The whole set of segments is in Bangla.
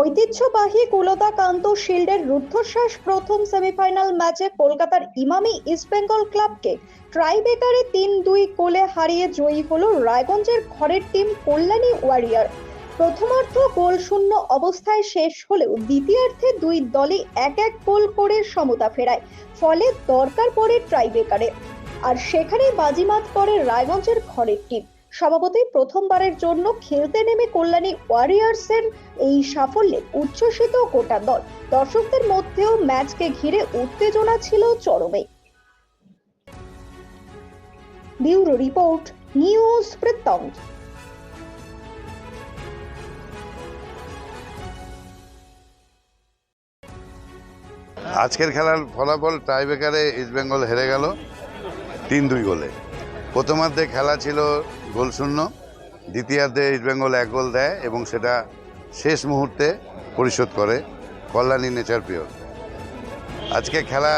ঐতিহ্যবাহী কুলতাকান্ত শিল্ডের রুদ্ধশ্বাস প্রথম সেমিফাইনাল ম্যাচে কলকাতার ইমামি ইস্টবেঙ্গল ক্লাবকে ট্রাইবেকারে তিন দুই কোলে হারিয়ে জয়ী হল রায়গঞ্জের ঘরের টিম কল্যাণী ওয়ারিয়ার। প্রথমার্ধ গোল শূন্য অবস্থায় শেষ হলেও দ্বিতীয়ার্ধে দুই দলই এক এক গোল করে সমতা ফেরায়, ফলে দরকার পড়ে ট্রাইবেকারে। আর সেখানেই বাজিমাত করে রায়গঞ্জের ঘরের টিম। স্বভাবতই প্রথমবারের জন্য খেলতে নেমে কল্যাণী ওয়ারিয়ার্সের এই সাফল্যে উচ্ছ্বসিত গোটা দল। দর্শকদের মধ্যেও ম্যাচকে ঘিরে উত্তেজনা ছিল চরমে। ব্যুরো রিপোর্ট, নিউজ বৃত্তান্ত। আজকের খেলার ফলাফল টাইব্রেকারে ইস্টবেঙ্গল হেরে গেল তিন দুই গোলে। প্রথমার্ধে খেলা ছিল গোল শূন্য। দ্বিতীয়ার্ধে ইস্টবেঙ্গল এক গোল দেয় এবং সেটা শেষ মুহূর্তে পরিশোধ করে কল্যাণী নেচার পিওর আজকে খেলা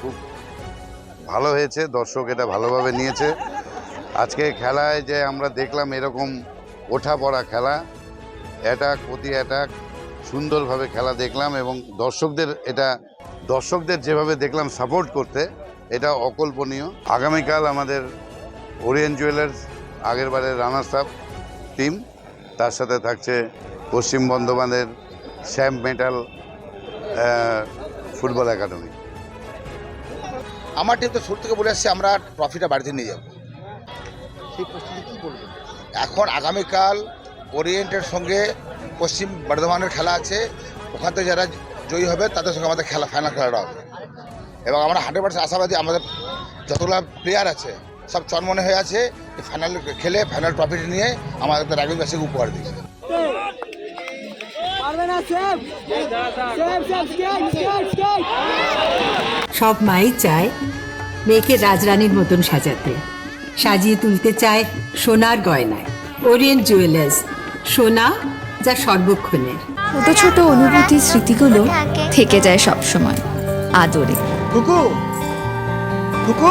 খুব ভালো হয়েছে, দর্শক এটা ভালোভাবে নিয়েছে। আজকে খেলায় যে আমরা দেখলাম এরকম ওঠা পড়া খেলা অ্যাটাক প্রতি অ্যাটাক সুন্দরভাবে খেলা দেখলাম এবং দর্শকদের এটা, দর্শকদের যেভাবে দেখলাম সাপোর্ট করতে, এটা অকল্পনীয়। আগামীকাল আমাদের ওরিয়েন্ট জুয়েলার্স আগের বারের রানার্স আপ টিম তার সাথে থাকছে পশ্চিম বর্ধমানের শ্যাম মেটাল ফুটবল একাডেমি। আমার টিম তো শুরু থেকে বলে আসছে আমরা ট্রফিটা বাড়িতে নিয়ে যাব। সেই প্রস্তুতি কি বলবেন এখন আগামীকাল ওরিয়েন্টের সঙ্গে পশ্চিম বর্ধমানের খেলা আছে। ওখান থেকে যারা জয়ী হবে তাদের সঙ্গে আমাদের খেলা ফাইনাল খেলাটা হবে। এবং আমরা হান্ড্রেড পার্সেন্ট আশাবাদী আমাদের যতগুলো প্লেয়ার আছে সব চনমনে হয়ে আছে ফাইনাল খেলে ফাইনাল ট্রফিটি নিয়ে আমাদের রাগবিবাসীকে উপহার দিবে সব মাই চায় মেয়েকে রাজরানীর মতন সাজাতে। সাজিয়ে তুলতে চায় সোনার গয়নায়। ওরিয়েন্ট জুয়েলার্স সোনা যা সর্বক্ষণের। ছোট ছোট অনুভূতি স্মৃতিগুলো থেকে যায় সব সময় আদরে। কুকু কুকু।